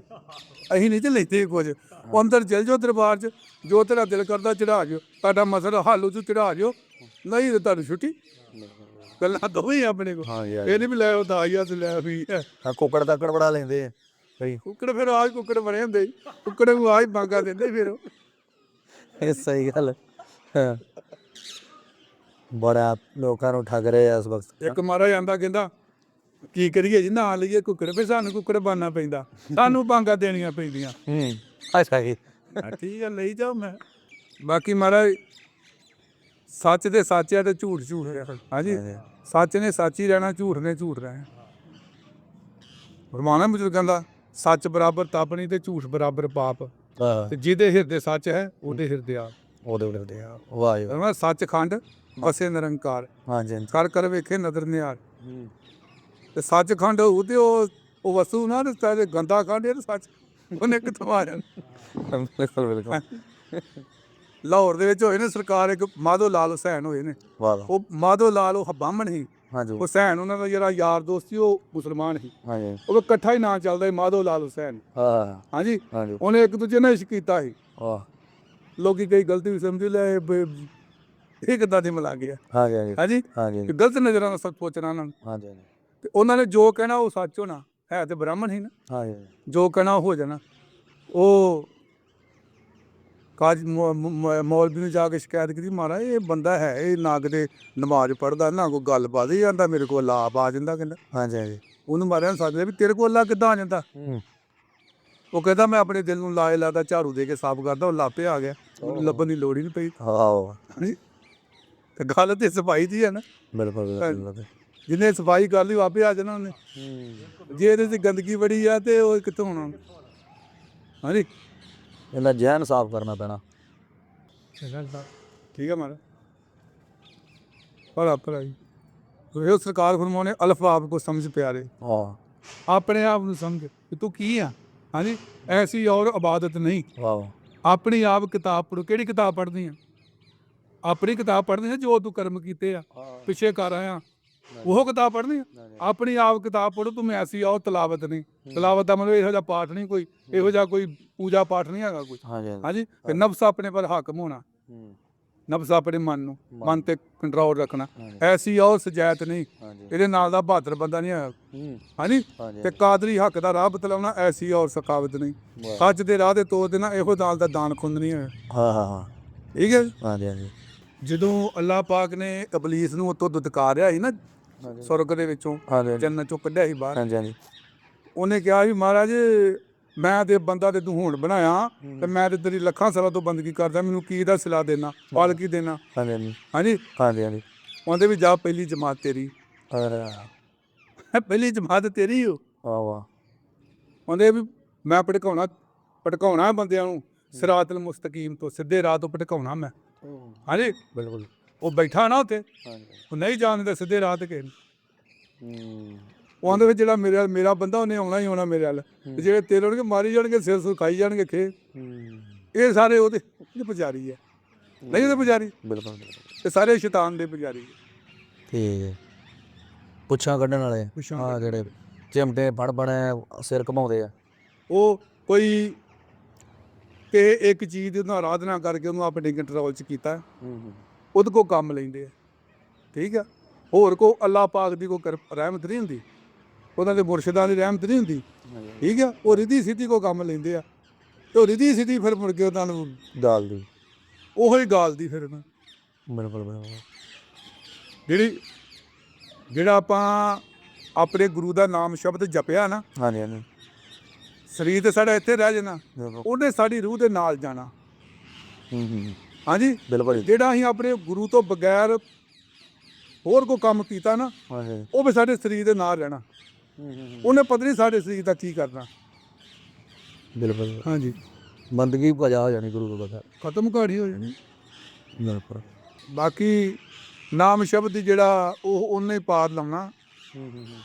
ਅਸੀਂ ਨਹੀਂ ਤੇ ਲੈਂਦੇ ਕੁਝ। ਉਹ ਅੰਦਰ ਚਲ ਜਾਓ ਦਰਬਾਰ 'ਚ ਜੋ ਤੇਰਾ ਦਿਲ ਕਰਦਾ ਚੜਾ ਜਿਓ। ਤੁਹਾਡਾ ਮਸਲਾ ਹੱਲ ਹੋ ਜੂ ਚੜਾ ਜਿਓ। ਨਹੀਂ ਤੇ ਤੁਹਾਨੂੰ ਛੁੱਟੀ। ਗੱਲਾਂ ਦੋਵੇਂ ਹੀ ਆਪਣੇ ਕੋ ਹਾਂ ਯਾਰ ਇਹ ਨਹੀਂ ਵੀ ਲੈ ਉਹ ਦਾਈਆ ਤੇ ਲੈ ਵੀ ਹਾਂ ਕੁੱਕੜ ਦਾ ਬੜਾ ਲੈਂਦੇ ਆ ਕਈ ਕੁੱਕੜ ਫਿਰ ਆਜ ਕੁੱਕੜ ਬਣੇ ਹੁੰਦੇ। ਕੁੱਕੜ ਨੂੰ ਆਜ ਮੰਗਾ ਦਿੰਦੇ ਫਿਰ ਉਹ। ਇਹ ਸਹੀ ਗੱਲ। ਹਾਂ। ਬੜਾ ਲੋਕਾਂ ਨੂੰ ਠੱਗ ਰਹੇ ਆ ਇਸ ਵਕਤ। ਇੱਕ ਮਾਰਾ ਜਾਂਦਾ ਕਹਿੰਦਾ ਕੀ ਕਰੀਏ ਜੀ ਨਾ ਲਈਏ ਕੁੱਕੜ ਫਿਰ ਸਾਨੂੰ ਕੁੱਕੜ ਬਣਨਾ ਪੈਂਦਾ। ਸਾਨੂੰ ਬਾਂਗਾ ਦੇਣੀਆਂ ਪੈਂਦੀਆਂ। ਹੂੰ ਅੱਛਾ ਜੀ ਠੀਕ ਹੈ ਲਈ ਜਾਓ ਮੈਂ। ਬਾਕੀ ਮਹਾਰਾਜ ਸੱਚ ਦੇ ਸੱਚ ਹੈ ਤੇ ਝੂਠ ਝੂਠ ਹਾਂਜੀ। ਸੱਚ ਨੇ ਸੱਚ ਹੀ ਰਹਿਣਾ ਝੂਠ ਨੇ ਝੂਠ ਰਹਿਣਾ। ਫਰਮਾਨਾ ਬਜ਼ੁਰਗਾਂ ਦਾ ਸੱਚ ਬਰਾਬਰ ਤਪ ਨਹੀਂ ਤੇ ਝੂਠ ਬਰਾਬਰ ਪਾਪ। ਤੇ ਜਿਹਦੇ ਹਿਰਦੇ ਸੱਚ ਹੈ ਉਹਦੇ ਹਿਰਦੇ ਆਪ। ਉਹਦੇ ਉਹਦੇ ਆ ਵਾਹ ਜੀ ਵਾਹ। ਸੱਚ ਖੰਡ ਅਸੇ ਨਿਰੰਕਾਰ। ਹਾਂਜੀ ਕਰ ਕਰ ਵੇਖੇ ਨਦਰ ਨਿਆਰ ਹੂੰ। ਤੇ ਸੱਚ ਖੰਡ ਤੇ ਉਹ ਉਹ ਵਸੂ ਨਾ ਤੇ ਗੰਦਾ ਖੰਡ ਇਹ ਸੱਚ ਉਹਨੇ ਕਿੱਥੋਂ ਆ ਜਾਣਾ ਬਿਲਕੁਲ ਬਿਲਕੁਲ। ਲਾਹੌਰ ਦੇ ਵਿੱਚ ਹੋਏ ਨੇ ਸਰਕਾਰ ਇੱਕ ਮਾਧੋ ਲਾਲ ਹੁਸੈਨ ਹੋਏ ਨੇ। ਵਾਹ। ਵਾਹ ਉਹ ਮਾਧੋ ਲਾਲ ਉਹ ਬਾਹਮਣ ਸੀ ਹਾਂਜੀ। ਹੁਸੈਨ ਉਹਨਾਂ ਦਾ ਜਿਹੜਾ ਯਾਰ ਦੋਸਤ ਸੀ ਉਹ ਮੁਸਲਮਾਨ ਸੀ। ਹਾਂਜੀ। ਉਹ ਇਕੱਠਾ ਹੀ ਨਾਂ ਚੱਲਦਾ ਸੀ ਮਾਧੋ ਲਾਲ ਹੁਸੈਨ। ਹਾਂ। ਹਾਂਜੀ। ਹਾਂਜੀ। ਉਹਨੇ ਇੱਕ ਦੂਜੇ ਨਾਲ ਇਸ਼ਕ ਕੀਤਾ ਸੀ। ਵਾਹ। ਲੋਕੀ ਕਈ ਗਲਤੀ ਵੀ ਸਮਝ ਲੈ ਇਹ ਬ- ਇਹ ਕਿੱਦਾਂ ਦੀ ਮਿਲਾ ਗਿਆ। ਹਾਂਜੀ ਹਾਂਜੀ। ਹਾਂਜੀ। ਹਾਂਜੀ। ਕਿ ਗਲਤ ਨਜ਼ਰਾਂ ਨਾਲ ਸਭ ਸੋਚਣਾ ਉਹਨਾਂ ਨੂੰ। ਹਾਂਜੀ ਹਾਂਜੀ। ਤੇ ਉਹਨਾਂ ਨੇ ਜੋ ਕਹਿਣਾ ਉਹ ਸੱਚ ਹੋਣਾ। ਹੈ ਤੇ ਬ੍ਰਾਹਮਣ ਹੀ ਨਾ। ਹਾਂਜੀ। ਜੋ ਕਹਿਣਾ ਉਹ ਹੋ ਜਾਣਾ। ਉਹ ਕਾਜ ਮੌਲਵੀ ਨੂੰ ਜਾ ਕੇ ਸ਼ਿਕਾਇਤ ਕੀਤੀ ਮਹਾਰਾਜ ਇਹ ਬੰਦਾ ਹੈ ਇਹ ਨਾ ਕਿਤੇ ਨਮਾਜ਼ ਪੜਦਾ ਨਾ ਕੋਈ ਗੱਲਬਾਤ ਹੀ ਜਾਂਦਾ ਮੇਰੇ ਕੋਲ ਲਾਭ ਆ ਜਾਂਦਾ ਕਹਿੰਦਾ। ਹਾਂਜੀ ਹਾਂਜੀ। ਉਹਨੂੰ ਮਾਰਿਆ ਸੱਚਦੇ ਵੀ ਤੇਰੇ ਕੋਲ ਅੱਲਾ ਕਿੱਦਾਂ ਆ ਜਾਂਦਾ? ਉਹ ਕਹਿੰਦਾ ਮੈਂ ਆਪਣੇ ਦਿਲ ਨੂੰ ਲਾਏ ਲਾਦਾ ਝਾੜੂ ਦੇ ਕੇ ਸਾਫ਼ ਕਰਦਾ ਉਹ ਲਾਪੇ ਆ ਗਿਆ। ਲੱਭਣ ਦੀ ਲੋੜ ਹੀ ਨਹੀਂ ਪਈ। ਹਾਂ ਤੇ ਗੱਲ ਤੇ ਸਫ਼ਾਈ ਦੀ ਹੈ ਨਾ। ਬਿਲਕੁਲ ਬਿਲਕੁਲ ਜਿਹਨੇ ਸਫ਼ਾਈ ਕਰ ਲਈ ਆਪੇ ਆ ਜਾਣਾ ਉਹਨੇ। ਜੇ ਇਹਦੇ 'ਚ ਗੰਦਗੀ ਬੜੀ ਆ ਤੇ ਉਹ ਕਿੱਥੋਂ ਹੋਣਾ? ਹਾਂਜੀ। ਇਹਦਾ ਜਹਿਨ ਸਾਫ਼ ਕਰਨਾ ਪੈਣਾ। ਠੀਕ ਹੈ ਮਾਰਾ ਭਲਾ ਜੀ ਉਹ ਸਰਕਾਰ ਫਰਮਾਉਣੇ ਅਲਫਾਬ ਕੋ ਸਮਝ ਪਿਆਰੇ। ਹਾਂ। ਆਪਣੇ ਆਪ ਨੂੰ ਸਮਝ ਕਿ ਤੂੰ ਕੀ ਆ? ਹਾਂਜੀ ਐਸੀ ਔਰ ਇਬਾਦਤ ਨਹੀਂ। ਵਾਹ। ਆਪਣੀ ਆਪ ਕਿਤਾਬ ਪੜੋ ਕਿਹੜੀ ਕਿਤਾਬ ਪੜ੍ਹਨੀ ਆ? ਆਪਣੀ ਕਿਤਾਬ ਪੜ੍ਹਨੀ ਆ ਜੋ ਤੂੰ ਕਰਮ ਕੀਤੇ ਆ। ਪਿੱਛੇ ਕਰ ਆਇਆ। ਉਹ ਕਿਤਾਬ ਪੜ੍ਹਨੀ ਆ? ਆਪਣੀ ਆਪ ਕਿਤਾਬ ਪੜੋ ਤੂੰ ਐਸੀ ਔਰ ਤਲਾਵਤ ਨਹੀਂ। ਤਲਾਵਤ ਦਾ ਮਤਲਬ ਇਹੋ ਜਿਹਾ ਪਾਠ ਨਹੀਂ ਕੋਈ ਇਹੋ ਜਿਹਾ ਕੋਈ ਪੂਜਾ ਪਾਠ ਨਹੀਂ ਹੈਗਾ ਕੋਈ। ਹਾਂਜੀ ਹਾਂਜੀ। ਨਫਸ ਆਪਣੇ ਪਰ ਹਾਕਮ ਹੋਣਾ। ਹੂੰ। ਨਫਸ ਆਪਣੇ ਮਨ ਨੂੰ ਮਨ ਤੇ ਕੰਟਰੋਲ ਰੱਖਣਾ। ਹਾਂਜੀ। ਐਸੀ ਔਰ ਸਜਾਇਤ ਨਹੀਂ। ਹਾਂਜੀ। ਇਹਦੇ ਨਾਲ ਦਾ ਬਹਾਦਰ ਬੰਦਾ ਨਹੀਂ ਆਇਆ ਹੂੰ। ਹਾਂਜੀ? ਹਾਂਜੀ ਤੇ ਕਾਦਰੀ ਹੱਕ ਦਾ ਰਾਹ ਬਤਲਾਉਣਾ ਐਸੀ ਔਰ ਸਕਾਵਤ ਨਹੀਂ। ਵਾਹ। ਸੱਚ ਦੇ ਰਾਹ ਤੇ ਤੋਰ ਦੇਣਾ ਇਹੋ ਨਾਲ ਦਾ ਦਾਨ ਖੁੰਦ ਨਹੀਂ ਹੋਇਆ ਹਾਂ ਹਾਂ ਹਾਂ। ਠੀਕ ਹੈ ਹਾਂਜੀ ਹਾਂਜੀ। ਜਦੋਂ ਅੱਲਾਹ ਪਾਕ ਨੇ ਇਬਲੀਸ ਨੂੰ ਉਤੋਂ ਦੁਦਕਾਰਿਆ ਸੀ ਨਾ ਸੁਰਗ ਦੇ ਵਿੱਚੋਂ ਹਾਂਜੀ ਜੰਨਤ ਚੋਂ ਕੱਢਿਆ ਸੀ ਬਾਹਰ। ਹਾਂਜੀ ਹਾਂਜੀ। ਉਹਨੇ ਕਿਹਾ ਵੀ ਮਹਾਰਾਜ ਮੈਂ ਤੇ ਬੰਦਾ ਤੇ ਤੂੰ ਹੁਣ ਬਣਾਇਆ ਤੇ ਮੈਂ ਤੇ ਤੇਰੀ ਲੱਖਾਂ ਸਾਲਾਂ ਤੋਂ ਬੰਦਗੀ ਕਰਦਾ ਮੈਨੂੰ ਕੀ ਦਾ ਸਿਲਾ ਦੇਣਾ ਫਲ ਕੀ ਦੇਣਾ? ਹਾਂਜੀ ਹਾਂਜੀ। ਹਾਂਜੀ। ਹਾਂਜੀ ਹਾਂਜੀ। ਉਹਦੇ ਵੀ ਜਾ ਪਹਿਲੀ ਜਮਾਤ ਤੇਰੀ। ਅਰੇ। ਪਹਿਲੀ ਜਮਾਤ ਤੇਰੀ ਹੋ ਵਾਹ ਵਾਹ। ਉਹਦੇ ਵੀ ਮੈਂ ਭਟਕਾਉਣਾ ਭਟਕਾਉਣਾ ਬੰਦਿਆਂ ਨੂੰ। ਸਿਰਾਤਲ ਮੁਸਤਕੀਮ ਤੋਂ ਸਿੱਧੇ ਰਾਹ ਤੋਂ ਭਟਕਾਉਣਾ ਮੈਂ। ਹਾਂਜੀ। ਬਿਲਕੁਲ। ਉਹ ਬੈਠਾ ਨਾ ਉੱਥੇ। ਉਹ ਨਹੀਂ ਜਾਣਦਾ ਸਿੱਧੇ ਰਾਹ ਤੇ ਹੂੰ। ਉਹਦੇ ਵਿੱਚ ਜਿਹੜਾ ਮੇਰਾ ਮੇਰਾ ਬੰਦਾ ਉਹਨੇ ਆਉਣਾ ਹੀ ਆਉਣਾ ਮੇਰੇ ਵੱਲ। ਤੇ ਜਿਹੜੇ ਤੇਰੇ ਹੋਣਗੇ ਮਾਰੀ ਜਾਣਗੇ ਸਿਰ ਸੁਰ ਖਾਈ ਜਾਣਗੇ ਖੇ। ਇਹ ਸਾਰੇ ਉਹਦੇ ਉਹਦੇ ਪੁਜਾਰੀ ਹੈ ਨਹੀਂ ਉਹਦੇ ਪੁਜਾਰੀ। ਬਿਲਕੁਲ। ਇਹ ਸਾਰੇ ਸ਼ੈਤਾਨ ਦੇ ਪੁਜਾਰੀ ਠੀਕ ਹੈ। ਪੁੱਛਾਂ ਕੱਢਣ ਵਾਲੇ ਆ। ਜਿਹੜੇ ਚਿਮਟੇ ਫੜ ਬਣੇ ਸਿਰ ਘਮਾਉਂਦੇ ਆ। ਉਹ ਕੋਈ ਤੇ ਇੱਕ ਚੀਜ਼ ਦੀ ਉਹਨੂੰ ਆਰਾਧਨਾ ਕਰਕੇ ਉਹਨੂੰ ਆਪਣੇ ਕੰਟਰੋਲ 'ਚ ਕੀਤਾ। ਹੂੰ ਹੂੰ। ਉਹਦੇ ਕੋ ਕੰਮ ਲੈਂਦੇ ਆ। ਠੀਕ ਆ? ਹੋਰ ਕੋ ਅੱਲਾਹ ਪਾਕ ਦੀ ਕੋ ਰਹਿਮਤ ਨਹੀਂ ਹੁੰਦੀ। ਉਹਨਾਂ ਦੇ ਮੁਰਸ਼ਿਦਾਂ ਦੀ ਰਹਿਮਤ ਨਹੀਂ ਹੁੰਦੀ। ਠੀਕ ਆ? ਉਹ ਰਿਧੀ ਸਿੱਧੀ ਕੋ ਕੰਮ ਲੈਂਦੇ ਆ। ਤੇ ਉਹ ਰਿਧੀ ਸਿੱਧੀ ਫਿਰ ਮੁੜ ਕੇ ਉਹਨਾਂ ਨੂੰ ਦਾਲ ਦੀ। ਉਹੋ ਹੀ ਗਾਲਦੀ ਫਿਰ ਉਹਨਾਂ ਬਿਲਕੁਲ ਬਿਲਕੁਲ। ਜਿਹੜੀ ਜਿਹੜਾ ਆਪਾਂ ਆਪਣੇ ਗੁਰੂ ਦਾ ਨਾਮ ਸ਼ਬਦ ਜਪਿਆ ਨਾ ਹਾਂਜੀ ਹਾਂਜੀ। ਸਰੀਰ ਤੇ ਸਾਡਾ ਇੱਥੇ ਰਹਿ ਜਾਣਾ। ਉਹਨੇ ਸਾਡੀ ਰੂਹ ਦੇ ਨਾਲ ਜਾਣਾ। ਹੂੰ ਹੂੰ। ਹਾਂਜੀ? ਬਿਲਕੁਲ ਜੀ। ਜਿਹੜਾ ਅਸੀਂ ਆਪਣੇ ਗੁਰੂ ਤੋਂ ਬਗੈਰ ਹੋਰ ਕੋ ਕੰਮ ਕੀਤਾ ਨਾ ਉਹ ਵੀ ਸਾਡੇ ਸਰੀਰ ਦੇ ਨਾਲ ਰਹਿਣਾ। ਉਹਨੇ ਪਤਾ ਨਹੀਂ ਸਾਡੇ ਸਰੀਰ ਦਾ ਕੀ ਕਰਨਾ। ਬਿਲਕੁਲ ਹਾਂਜੀ। ਬੰਦਗੀ ਭਜਾ ਹੋ ਜਾਣੀ ਗੁਰੂ ਤੋਂ ਬਗੈਰ। ਖਤਮ ਘਾੜੀ ਹੋ ਜਾਣੀ। ਬਿਲਕੁਲ ਬਾਕੀ ਨਾਮ ਸ਼ਬਦ ਜਿਹੜਾ ਉਹ ਉਹਨੇ ਹੀ ਪਾਰ ਲਾਉਣਾ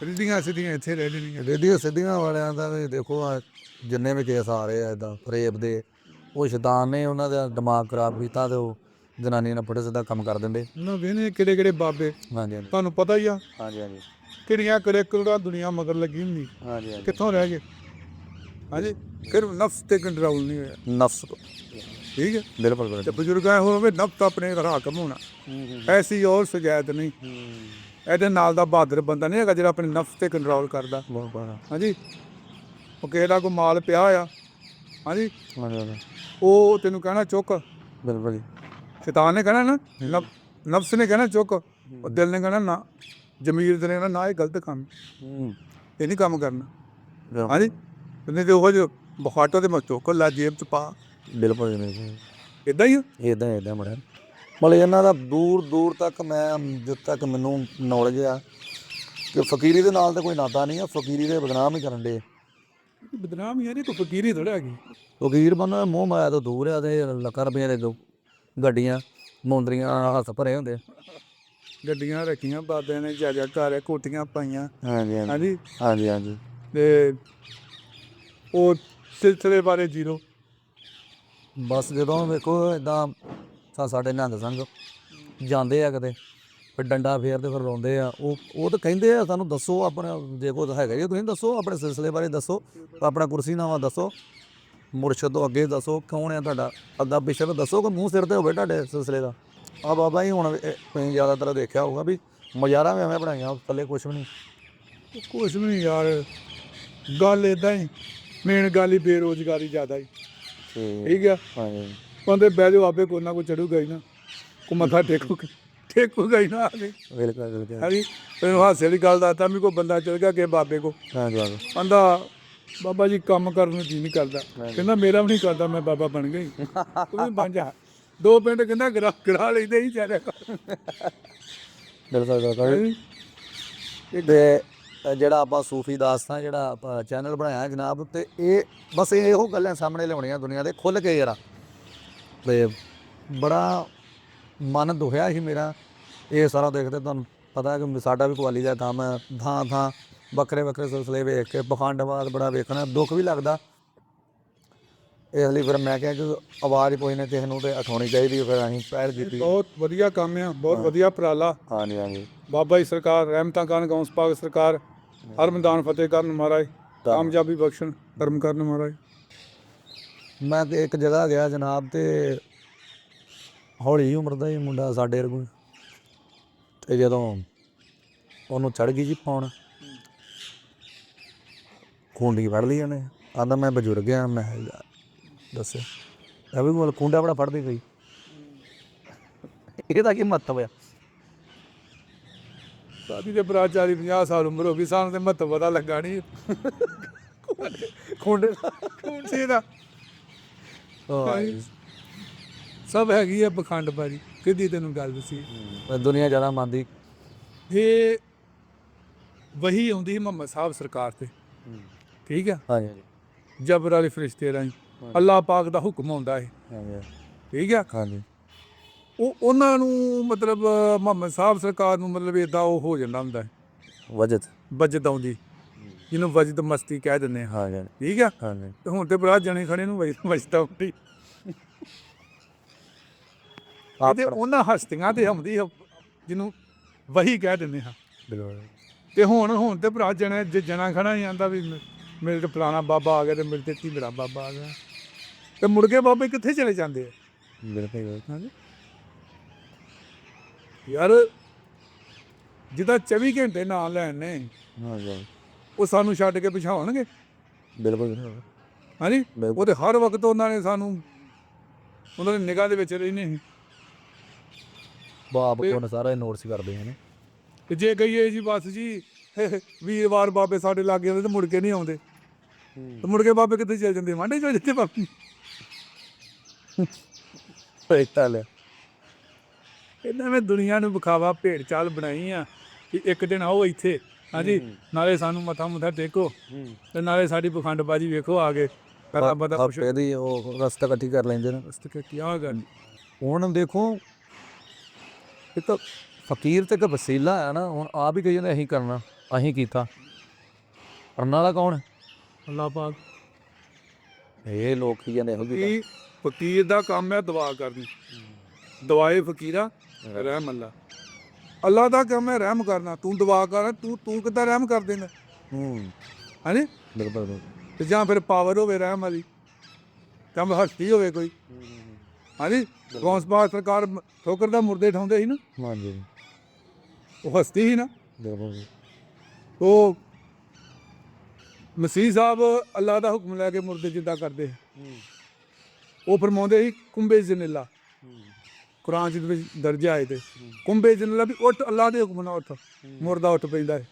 ਰਿੱਧੀਆਂ ਸਿੱਧੀਆਂ ਇੱਥੇ ਰਹਿ ਜਾਣੀਆਂ। ਰੇਡੀਓ ਸਿੱਧੀਆਂ ਵਾਲਿਆਂ ਦਾ ਵੀ ਦੇਖੋ ਆ ਜਿੰਨੇ ਵੀ ਕੇਸ ਆ ਰਹੇ ਆ ਇਦਾਂ ਫਰੇਬ ਦੇ ਉਹ ਸ਼ੈਤਾਨ ਨੇ ਉਹਨਾਂ ਦਾ ਦਿਮਾਗ ਖਰਾਬ ਕੀਤਾ ਤੇ ਉਹ ਜਨਾਨੀ ਨਾਲ ਪੁੱਠੇ ਸਿੱਧਾ ਕੰਮ ਕਰ ਦਿੰਦੇ। ਉਹਨਾਂ ਵੇਨੇ ਕਿਹੜੇ ਕਿਹੜੇ ਬਾਬੇ? ਹਾਂਜੀ ਹਾਂਜੀ। ਤੁਹਾਨੂੰ ਪਤਾ ਹੀ ਆ। ਹਾਂਜੀ ਹਾਂਜੀ। ਕਿਹੜੀਆਂ ਕਿਹੜੇ ਕਰੋੜਾਂ ਦੁਨੀਆ ਮਗਰ ਲੱਗੀ ਹੁੰਦੀ। ਹਾਂਜੀ ਹਾਂਜੀ। ਕਿੱਥੋਂ ਰਹਿ ਗਏ? ਹਾਂਜੀ ਫਿਰ ਨਫਸ ਤੇ ਕੰਟਰੋਲ ਨਹੀਂ ਹੋਇਆ। ਨਫਸ ਠੀਕ ਹੈ? ਬਿਲਕੁਲ ਤੇ ਬਿਲਕੁਲ ਬਜ਼ੁਰਗਾਂ ਹੋਵੇ ਨਫਸ ਆਪਣੇ ਹਾਕਮ ਹੋਣਾ। ਐਸੀ ਔਰ ਸਜਾਇਤ ਨਹੀਂ। ਇਹਦੇ ਨਾਲ ਦਾ ਬਹਾਦਰ ਬੰਦਾ ਨਹੀਂ ਹੈਗਾ ਜਿਹੜਾ ਆਪਣੇ ਨਫਸ ਤੇ ਕੰਟਰੋਲ ਕਰਦਾ। ਬਹੁਤ ਬੜਾ। ਹਾਂਜੀ। ਉਹ ਕਿਸੇ ਦਾ ਕੋਈ ਮਾਲ ਪਿਆ ਆ। ਹਾਂਜੀ ਹਾਂਜੀ। ਉਹ ਤੈਨੂੰ ਕਹਿਣਾ ਚੁੱਕ। ਬਿਲਕੁਲ ਜੀ। ਸ਼ੈਤਾਨ ਨੇ ਕਹਿਣਾ ਨਾ ਨਫ- ਨਫਸ ਨੇ ਕਹਿਣਾ ਚੁੱਕ। ਉਹ ਦਿਲ ਨੇ ਕਹਿਣਾ ਨਾ ਜ਼ਮੀਰ ਦੇ ਨੇ ਕਹਿਣਾ ਨਾ ਇਹ ਗਲਤ ਕੰਮ। ਹੂੰ। ਇਹ ਨਹੀਂ ਕੰਮ ਕਰਨਾ। ਬਿਲਕੁਲ। ਹਾਂਜੀ? ਨਹੀਂ ਤੇ ਉਹ ਜੋ ਬਖਾਟੋ ਤੇ ਮੈਂ ਚੁੱਕ ਲਾ ਜੇਬ ਚ ਪਾ। ਬਿਲਕੁਲ ਜੀ, ਬਿਲਕੁਲ ਇਦਾਂ ਹੀ ਆ। ਇਦਾਂ ਇਦਾਂ ਮੜਿਆ ਮਤਲਬ ਇਹਨਾਂ ਦਾ ਦੂਰ ਦੂਰ ਤੱਕ ਮੈਂ ਜਿੱਥੇ ਤੱਕ ਮੈਨੂੰ ਨੌਲੇਜ ਆ ਕਿ ਫਕੀਰੀ ਦੇ ਨਾਲ ਤਾਂ ਕੋਈ ਨਾਤਾ ਨਹੀਂ ਆ ਫਕੀਰੀ ਦੇ ਬਦਨਾਮ ਹੀ ਕਰਨ ਦੇ ਬਦਨਾਮ ਹੀ ਆ ਨਹੀਂ ਕੋਈ ਫਕੀਰੀ ਥੋੜਾ ਹੈਗੀ। ਫਕੀਰ ਬੰਦਾ ਮੂੰਹ ਮਾਇਆ ਤੋਂ ਦੂਰ ਆ ਤੇ ਲੱਖਾਂ ਰੁਪਏ ਦੇ ਦੋ ਗੱਡੀਆਂ ਮੁੰਦਰੀਆਂ ਹੱਥ ਭਰੇ ਹੁੰਦੇ ਗੱਡੀਆਂ ਰੱਖੀਆਂ ਬਾਬਿਆਂ ਨੇ ਜਾ ਜਾ ਘਰ ਕੋਟੀਆਂ ਪਾਈਆਂ। ਹਾਂਜੀ ਹਾਂਜੀ। ਹਾਂਜੀ? ਹਾਂਜੀ ਤੇ ਉਹ ਸਿਲਸਿਲੇ ਬਾਰੇ ਜ਼ੀਰੋ। ਬਸ ਜਦੋਂ ਵੇਖੋ ਇਦਾਂ ਤਾਂ ਸਾਡੇ ਨਿਹੰਗ ਸੰਘ ਜਾਂਦੇ ਆ ਕਿਤੇ। ਫਿਰ ਡੰਡਾ ਫੇਰਦੇ ਫਿਰ ਰੋਂਦੇ ਆ। ਉਹ ਉਹ ਤਾਂ ਕਹਿੰਦੇ ਆ ਸਾਨੂੰ ਦੱਸੋ ਆਪਣਾ ਜੇ ਕੋਈ ਹੈਗਾ ਜੀ ਤੁਸੀਂ ਦੱਸੋ ਆਪਣੇ ਸਿਲਸਿਲੇ ਬਾਰੇ ਦੱਸੋ ਆਪਣਾ ਕੁਰਸੀ ਨਾਵਾ ਦੱਸੋ ਮੁਰਸ਼ਦ ਤੋਂ ਅੱਗੇ ਦੱਸੋ ਕੌਣ ਹੈ ਤੁਹਾਡਾ? ਅੱਗਾ ਪਿਛੇ ਤਾਂ ਦੱਸੋ ਕਿ ਮੂੰਹ ਸਿਰ ਤੇ ਹੋਵੇ ਤੁਹਾਡੇ ਸਿਲਸਿਲੇ ਦਾ। ਆ ਬਾਬਾ ਜੀ ਹੁਣ ਤੁਸੀਂ ਜ਼ਿਆਦਾਤਰ ਦੇਖਿਆ ਹੋਊਗਾ ਵੀ ਮਜ਼ਾਰਾ ਵੀ ਐਵੇਂ ਬਣਾਈਆਂ ਥੱਲੇ ਕੁਝ ਵੀ ਨਹੀਂ। ਕੁਛ ਵੀ ਨਹੀਂ ਯਾਰ ਗੱਲ ਇਦਾਂ ਹੀ ਮੇਨ ਗੱਲ ਹੀ ਬੇਰੋਜ਼ਗਾਰੀ ਜ਼ਿਆਦਾ ਹੀ। ਠੀਕ ਆ? ਹਾਂਜੀ। ਬੰਦੇ ਬਹਿ ਜਾਓ ਆਪੇ ਕੋਈ ਨਾ ਕੋਈ ਚੜੂਗਾ ਹੀ ਨਾ ਕੋ ਮੱਥਾ ਟੇਕੂ ਟੇਕੂਗਾ ਹੀ ਨਾ ਆਗੇ ਬਿਲਕੁਲ ਬਿਲਕੁਲ। ਹਾਂਜੀ ਮੈਨੂੰ ਹਾਸੇ ਵਾਲੀ ਗੱਲ ਦੱਸਦਾ ਵੀ ਕੋਈ ਬੰਦਾ ਚਲ ਗਿਆ ਕਿ ਬਾਬੇ ਕੋ ਹਾਂਜੀ ਹਾਂਜੀ ਕਹਿੰਦਾ ਬਾਬਾ ਜੀ ਕੰਮ ਕਰਨ ਨੂੰ ਜੀ ਨਹੀਂ ਕਰਦਾ। ਕਹਿੰਦਾ ਮੇਰਾ ਵੀ ਨਹੀਂ ਕਰਦਾ ਮੈਂ ਬਾਬਾ ਬਣ ਗਈ ਤੂੰ ਵੀ ਬਣ ਜਾ। ਦੋ ਪਿੰਡ ਕਹਿੰਦਾ ਗਰਾ ਗਰਾ ਲੈਂਦੇ ਹੀ ਕਰ ਬਿਲਕੁਲ ਬਿਲਕੁਲ। ਤੇ ਅ, ਜਿਹੜਾ ਆਪਾਂ ਸੂਫੀ ਦਾਸਤਾਨ ਜਿਹੜਾ ਆਪਾਂ ਚੈਨਲ ਬਣਾਇਆ ਹੈ ਜਨਾਬ ਤੇ ਇਹ ਬਸ ਇਹ ਇਹੋ ਗੱਲਾਂ ਸਾਹਮਣੇ ਲਿਆਉਣੀਆਂ ਦੁਨੀਆ ਦੇ ਖੁੱਲ ਕੇ ਯਾਰਾ ਤੇ ਬੜਾ ਮਨ ਦੁਖਿਆ ਸੀ ਮੇਰਾ। ਇਹ ਸਾਰਾ ਦੇਖਦੇ ਤੁਹਾਨੂੰ ਪਤਾ ਹੈ ਕਿ ਸਾਡਾ ਵੀ ਕੁਆਲੀ ਦਾ ਕੰਮ ਹੈ ਥਾਂ ਥਾਂ ਵੱਖਰੇ ਵੱਖਰੇ ਸਿਲਸਿਲੇ ਵੇਖ ਕੇ ਪਖੰਡਵਾਦ ਬੜਾ ਵੇਖਣਾ ਦੁੱਖ ਵੀ ਲੱਗਦਾ। ਇਸ ਲਈ ਫਿਰ ਮੈਂ ਕਿਹਾ ਕਿ ਆਵਾਜ਼ ਕੋਈ ਨਾ ਕਿਸੇ ਨੂੰ ਤੇ ਉਠਾਉਣੀ ਚਾਹੀਦੀ ਫਿਰ ਅਸੀਂ ਪਹਿਲ ਕੀਤੀ। ਬਹੁਤ ਵਧੀਆ ਕੰਮ ਆ ਬਹੁਤ ਵਧੀਆ ਉਪਰਾਲਾ। ਹਾਂਜੀ ਹਾਂਜੀ। ਬਾਬਾ ਜੀ ਸਰਕਾਰ ਰਹਿਮਤਾਂ ਕਰਨ ਗੌਂਸ ਪਾਕ ਸਰਕਾਰ ਹਰ ਮੈਦਾਨ ਫਤਿਹ ਕਰਨ ਮਹਾਰਾਜ ਕਾਮਯਾਬੀ ਬਖਸ਼ਣ ਕਰਮ ਕਰਨ ਮਹਾਰਾਜ। ਮੈਂ ਤੇ ਇੱਕ ਜਗ੍ਹਾ ਗਿਆ ਜਨਾਬ ਤੇ ਹੌਲੀ ਉਮਰ ਦਾ ਹੀ ਮੁੰਡਾ ਸਾਡੇ ਵਰਗੂ। ਤੇ ਜਦੋਂ ਉਹਨੂੰ ਚੜ ਗਈ ਜੀ ਫੋਨ ਖੁੰਡੀ ਫੜ ਲਈ ਉਹਨੇ। ਆਂਦਾ ਮੈਂ ਬਜ਼ੁਰਗ ਆ ਮੈਂ ਦੱਸਿਆ ਇਹ ਵੀ ਕੋਲ ਖੁੰਡਾ ਬੜਾ ਫੜਦੀ ਗਈ ਇਹਦਾ ਕੀ ਮਹੱਤਵ ਆ? ਸਾਡੀ ਦੇ 40 50 ਸਾਲ ਉਮਰ ਹੋ ਗਈ ਸਾਨੂੰ ਤੇ ਮਹੱਤਵ ਪਤਾ ਲੱਗਾ ਨਹੀਂ ਖੁੰਡੇ ਦਾ ਖੂੰਡੇ ਦਾ ਹਾਂ, ਸਭ ਹੈਗੀ ਆ ਪਖੰਡ ਬਾਜੀ ਕਿੱਦੀ ਤੈਨੂੰ ਗੱਲ ਦੱਸੀ? ਦੁਨੀਆ ਜ਼ਿਆਦਾ ਮੰਨਦੀ। ਇਹ ਵਹੀ ਆਉਂਦੀ ਸੀ ਮੁਹੰਮਦ ਸਾਹਿਬ ਸਰਕਾਰ ਤੇ। ਠੀਕ ਆ? ਹਾਂਜੀ ਹਾਂਜੀ। ਜਬਰ ਵਾਲੇ ਫਰਿਸ਼ਤੇ ਰਾਹੀਂ। ਅੱਲਾਹ ਪਾਕ ਦਾ ਹੁਕਮ ਆਉਂਦਾ ਹੈ ਹਾਂਜੀ ਠੀਕ ਆ? ਹਾਂਜੀ। ਉਹ ਉਹਨਾਂ ਨੂੰ ਮਤਲਬ ਮੁਹੰਮਦ ਸਾਹਿਬ ਸਰਕਾਰ ਨੂੰ ਮਤਲਬ ਇਦਾਂ ਉਹ ਹੋ ਜਾਂਦਾ ਹੁੰਦਾ ਹੈ। ਵਜਤ ਵਜਦ ਆਉਂਦੀ। ਜਿਹਨੂੰ ਵਜਦ ਮਸਤੀ ਕਹਿ ਦਿੰਦੇ ਹਾਂਜੀ ਠੀਕ ਆ? ਹਾਂਜੀ। ਹੁਣ ਤੇ ਬੜਾ ਜਣੇ ਖੜੇ ਨੂੰ ਵਜਦ ਵਜਦ ਆਉਂਦੀ। ਤੇ ਉਹਨਾਂ ਹਸਤੀਆਂ ਤੇ ਹੁੰਦੀ ਆ ਜਿਹਨੂੰ ਵਹੀ ਕਹਿ ਦਿੰਦੇ ਹਾਂ। ਬਿਲਕੁਲ। ਤੇ ਹੁਣ ਹੁਣ ਤੇ ਭਰਾ ਜਣਾ ਜੇ ਜਣਾ ਖੜਾ ਹੀ ਆਂਦਾ ਵੀ ਮੇਰੇ ਤੇ ਫਲਾਣਾ ਬਾਬਾ ਆ ਗਿਆ ਤੇ ਮੇਰੇ ਤੇ ਮੇਰਾ ਬਾਬਾ ਆ ਗਿਆ। ਤੇ ਮੁੜ ਕੇ ਬਾਬੇ ਕਿੱਥੇ ਚਲੇ ਜਾਂਦੇ ਆ? ਬਿਲਕੁਲ। ਹਾਂਜੀ। ਯਾਰ ਜਿਹਦਾ 24 ਘੰਟੇ ਨਾਂ ਲੈਣ ਨੇ ਉਹ ਸਾਨੂੰ ਛੱਡ ਕੇ ਪਿਛਾਉਣਗੇ? ਬਿਲਕੁਲ ਹਾਂਜੀ। ਉਹ ਤੇ ਹਰ ਵਕਤ ਉਹਨਾਂ ਨੇ ਸਾਨੂੰ ਉਹਨਾਂ ਦੀ ਨਿਗਾਹ ਦੇ ਵਿੱਚ ਰਹਿੰਦੇ ਸੀ ਬਾਪ ਕੋਲ ਸਾਰਾ ਨੋਟਸ ਕਰਦੇ ਹਨ ਤੇ ਜੇ ਕਹੀਏ ਜੀ ਬਸ ਜੀ ਵੀਰਵਾਰ ਬਾਬੇ ਸਾਡੇ ਲਾਗੇ ਆਉਂਦੇ ਤੇ ਮੁੜ ਕੇ ਨਹੀਂ ਆਉਂਦੇ। ਤੇ ਮੁੜ ਕੇ ਬਾਬੇ ਕਿੱਥੇ ਚਲ ਜਾਂਦੇ? ਵਾਂਡੇ ਚਲ ਜਾਂਦੇ ਬਾਬੇ। ਪੇਟਾ ਲੈ ਇਹਨਾਂ ਨੇ ਦੁਨੀਆ ਨੂੰ ਵਿਖਾਵਾ ਭੇਡ ਚਾਲ ਬਣਾਈ ਆ ਕਿ ਇੱਕ ਦਿਨ ਆਓ ਇੱਥੇ। ਹਾਂਜੀ ਨਾਲੇ ਸਾਨੂੰ ਮੱਥਾ ਮੁੱਥਾ ਟੇਕੋ। ਤੇ ਨਾਲੇ ਸਾਡੀ ਪਖੰਡਬਾਜੀ ਵੇਖੋ ਆ ਕੇ ਕਰਾ ਬਦਾ ਉਹ ਰਸਤਾ ਇਕੱਠੀ ਕਰ ਲੈਂਦੇ ਨੇ। ਅਸਤ ਕਿ ਕੀ ਗੱਲ। ਹੁਣ ਦੇਖੋ ਇੱਕ ਫਕੀਰ ਤੇ ਇੱਕ ਵਸੀਲਾ ਹੈ ਨਾ ਹੁਣ ਆਪ ਹੀ ਕਹੀ ਜਾਂਦੇ ਅਸੀਂ ਕਰਨਾ ਅਸੀਂ ਕੀਤਾ। ਕਰਨ ਵਾਲਾ ਕੌਣ ਹੈ? ਅੱਲਾਹ ਪਾਕ। ਇਹ ਲੋਕ ਹੀ ਜਾਂਦੇ ਇਹੋ ਜਿਹੀ ਕੀ ਫਕੀਰ ਦਾ ਕੰਮ ਹੈ ਦੁਆ ਕਰਨੀ। ਦੁਆਏ ਫਕੀਰਾ ਰਹਿਮ ਅੱਲਾ। ਅੱਲਾ ਦਾ ਕੰਮ ਹੈ ਰਹਿਮ ਕਰਨਾ ਤੂੰ ਦੁਆ ਕਰ ਤੂੰ ਤੂੰ ਕਿੱਦਾਂ ਰਹਿਮ ਕਰ ਦੇਂਗਾ ਹੂੰ। ਹਾਂਜੀ ਬਿਲਕੁਲ ਬਿਲਕੁਲ। ਤੇ ਜਾਂ ਫਿਰ ਪਾਵਰ ਹੋਵੇ ਰਹਿਮ ਵਾਲੀ ਜਾਂ ਫਿਰ ਹਸਤੀ ਹੋਵੇ ਕੋਈ। ਹਾਂਜੀ ਗੌਂਸ ਬਾਦ ਸਰਕਾਰ ਠੋਕਰ ਦਾ ਮੁਰਦੇ ਠਾਉਂਦੇ ਸੀ ਨਾ? ਹਾਂਜੀ। ਉਹ ਹਸਤੀ ਸੀ ਨਾ? ਬਿਲਕੁਲ ਉਹ ਮਸੀਹ ਸਾਹਿਬ ਅੱਲਾ ਦਾ ਹੁਕਮ ਲੈ ਕੇ ਮੁਰਦੇ ਜਿੱਦਾਂ ਕਰਦੇ। ਉਹ ਫਰਮਾਉਂਦੇ ਸੀ ਕੁੰਬੇ ਜਨਿਲਾ। ਕੁਰਾਨ ਚ ਵਿੱਚ ਦਰਜ ਆਏ ਤੇ। ਕੁੰਬੇ ਜਨਿਲਾ ਵੀ ਉੱਠ ਅੱਲਾ ਦੇ ਹੁਕਮ ਨਾਲ ਉੱਠ ਮੁਰਦਾ ਉੱਠ ਪੈਂਦਾ ਹੈ।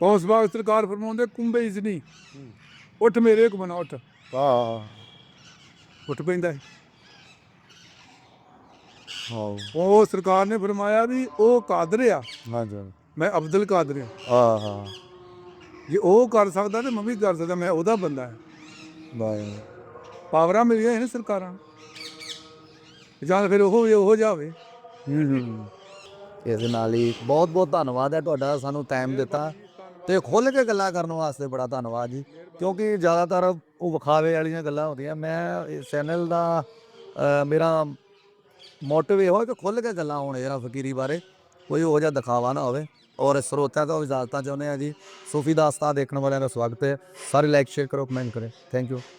ਗੌਂਸ ਬਾਦ ਸਰਕਾਰ ਫਰਮਾਉਂਦੇ ਕੁੰਬੇ ਇਜ਼ਨੀ ਉੱਠ ਮੇਰੇ ਹੁਕਮ ਨਾਲ ਉੱਠ। ਹਾਂ ਉੱਠ ਪੈਂਦਾ ਹੈ। ਹਾਂ ਉਹ ਸਰਕਾਰ ਨੇ ਫਰਮਾਇਆ ਵੀ ਉਹ ਕਾਦਰ ਆ। ਹਾਂਜੀ ਮੈਂ ਅਬਦੁਲ ਕਾਦਰ ਆ। ਹਾਂ ਹਾਂ। ਜੇ ਉਹ ਕਰ ਸਕਦਾ ਤੇ ਮੈਂ ਵੀ ਕਰ ਸਕਦਾ ਮੈਂ ਉਹਦਾ ਬੰਦਾ ਹਾਂ ਬਾਈ। ਪਾਵਰਾਂ ਮਿਲੀਆਂ ਨੇ ਸਰਕਾਰਾਂ। ਜਾਂ ਫਿਰ ਉਹ ਉਹ ਜਾਵੇ ਹੂੰ ਹੂੰ ਇਸ ਨਾਲ ਹੀ ਬਹੁਤ ਬਹੁਤ ਧੰਨਵਾਦ ਹੈ ਤੁਹਾਡਾ ਸਾਨੂੰ ਟਾਈਮ ਦਿੱਤਾ। ਤੇ ਖੁੱਲ ਕੇ ਗੱਲਾਂ ਕਰਨ ਵਾਸਤੇ ਬੜਾ ਧੰਨਵਾਦ ਜੀ। ਕਿਉਂਕਿ ਜ਼ਿਆਦਾਤਰ ਉਹ ਵਿਖਾਵੇ ਵਾਲੀਆਂ ਗੱਲਾਂ ਹੁੰਦੀਆਂ। ਮੈਂ ਇਸ ਚੈਨਲ ਦਾ ਮੇਰਾ ਮੋਟਿਵ ਇਹ ਹੋਏ ਕਿ ਖੁੱਲ ਕੇ ਗੱਲਾਂ ਹੋਣ ਯਾਰ ਫਕੀਰੀ ਬਾਰੇ, ਕੋਈ ਹੋ ਜਿਹਾ ਦਿਖਾਵਾ ਨਾ ਹੋਵੇ। ਔਰ ਸਰੋਤਿਆਂ ਤੋਂ ਇਜਾਜ਼ਤਾਂ ਚਾਹੁੰਦੇ ਆ ਜੀ। ਸੂਫੀ ਦਾਸਤਾਨ ਦੇਖਣ ਵਾਲਿਆਂ ਦਾ ਸਵਾਗਤ ਹੈ। ਸਾਰੇ ਲਾਈਕ ਸ਼ੇਅਰ ਕਰੋ ਕਮੈਂਟ ਕਰੇ। Thank you